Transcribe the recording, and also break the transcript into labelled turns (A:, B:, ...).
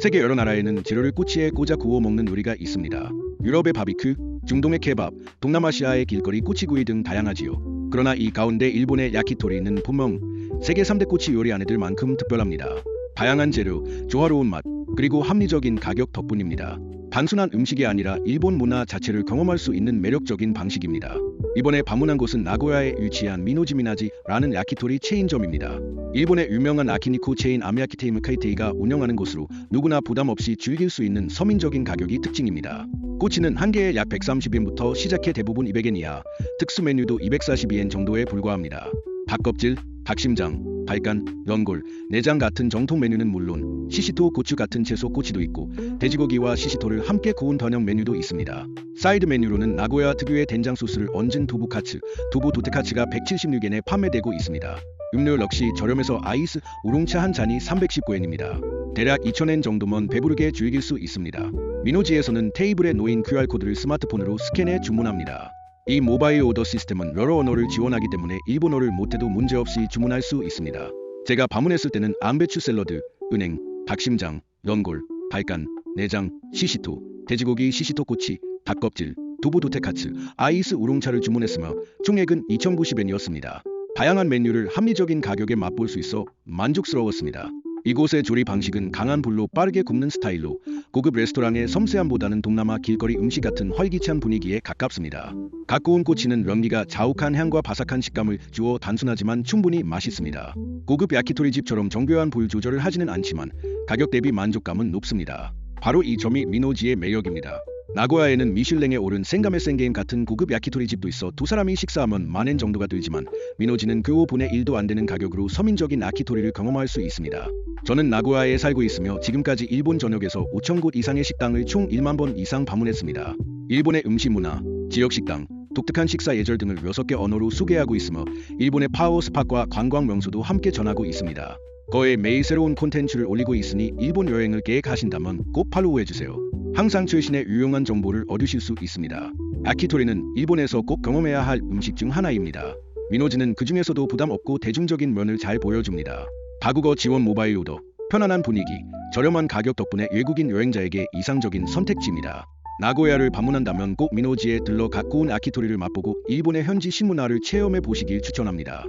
A: 세계 여러 나라에는 재료를 꼬치에 꽂아 구워 먹는 요리가 있습니다. 유럽의 바비큐, 중동의 케밥, 동남아시아의 길거리 꼬치구이 등 다양하지요. 그러나 이 가운데 일본의 야키토리는 분명 세계 3대 꼬치 요리 아내들만큼 특별합니다. 다양한 재료, 조화로운 맛, 그리고 합리적인 가격 덕분입니다. 단순한 음식이 아니라 일본 문화 자체를 경험할 수 있는 매력적인 방식입니다. 이번에 방문한 곳은 나고야에 위치한 미노지미나지라는 야키토리 체인점입니다. 일본의 유명한 아키니쿠 체인 아미야키테 이무 카이테이가 운영하는 곳으로 누구나 부담 없이 즐길 수 있는 서민적인 가격이 특징입니다. 꼬치는 한 개에 약 130엔부터 시작해 대부분 200엔 이하, 특수 메뉴도 242엔 정도에 불과합니다. 닭껍질, 닭심장, 발간, 연골, 내장 같은 정통 메뉴는 물론 시시토 고추 같은 채소 꼬치도 있고 돼지고기와 시시토를 함께 구운 번역 메뉴도 있습니다. 사이드 메뉴로는 나고야 특유의 된장 소스를 얹은 두부 카츠, 두부 도테카츠가 176엔에 판매되고 있습니다. 음료 역시 저렴해서 아이스 우롱차 한 잔이 319엔입니다. 대략 2,000엔 정도면 배부르게 즐길 수 있습니다. 미노지에서는 테이블에 놓인 QR코드를 스마트폰으로 스캔해 주문합니다. 이 모바일 오더 시스템은 여러 언어를 지원하기 때문에 일본어를 못해도 문제없이 주문할 수 있습니다. 제가 방문했을 때는 암배추 샐러드, 은행, 닭심장, 연골, 발간, 내장, 시시토, 돼지고기 시시토 꼬치, 닭껍질, 두부 도테카츠, 아이스 우롱차를 주문했으며 총액은 2,090엔이었습니다. 다양한 메뉴를 합리적인 가격에 맛볼 수 있어 만족스러웠습니다. 이곳의 조리 방식은 강한 불로 빠르게 굽는 스타일로 고급 레스토랑의 섬세함보다는 동남아 길거리 음식 같은 활기찬 분위기에 가깝습니다. 각 구운 꼬치는 런기가 자욱한 향과 바삭한 식감을 주어 단순하지만 충분히 맛있습니다. 고급 야키토리 집처럼 정교한 불 조절을 하지는 않지만 가격 대비 만족감은 높습니다. 바로 이 점이 미노지의 매력입니다. 나고야에는 미슐랭에 오른 생감의 생게임 같은 고급 야키토리 집도 있어 두 사람이 식사하면 만엔 정도가 들지만 미노지는 그 5분의 1도 안 되는 가격으로 서민적인 야키토리를 경험할 수 있습니다. 저는 나고야에 살고 있으며 지금까지 일본 전역에서 5천 곳 이상의 식당을 총 1만 번 이상 방문했습니다. 일본의 음식 문화, 지역 식당, 독특한 식사 예절 등을 6개 언어로 소개하고 있으며 일본의 파워 스팟과 관광 명소도 함께 전하고 있습니다. 거에 매일 새로운 콘텐츠를 올리고 있으니 일본 여행을 계획하신다면 꼭 팔로우해주세요. 항상 최신의 유용한 정보를 얻으실 수 있습니다. 아키토리는 일본에서 꼭 경험해야 할 음식 중 하나입니다. 미노지는 그 중에서도 부담 없고 대중적인 면을 잘 보여줍니다. 다국어 지원 모바일 오더, 편안한 분위기, 저렴한 가격 덕분에 외국인 여행자에게 이상적인 선택지입니다. 나고야를 방문한다면 꼭 미노지에 들러 가꾸운 아키토리를 맛보고 일본의 현지 신문화를 체험해 보시길 추천합니다.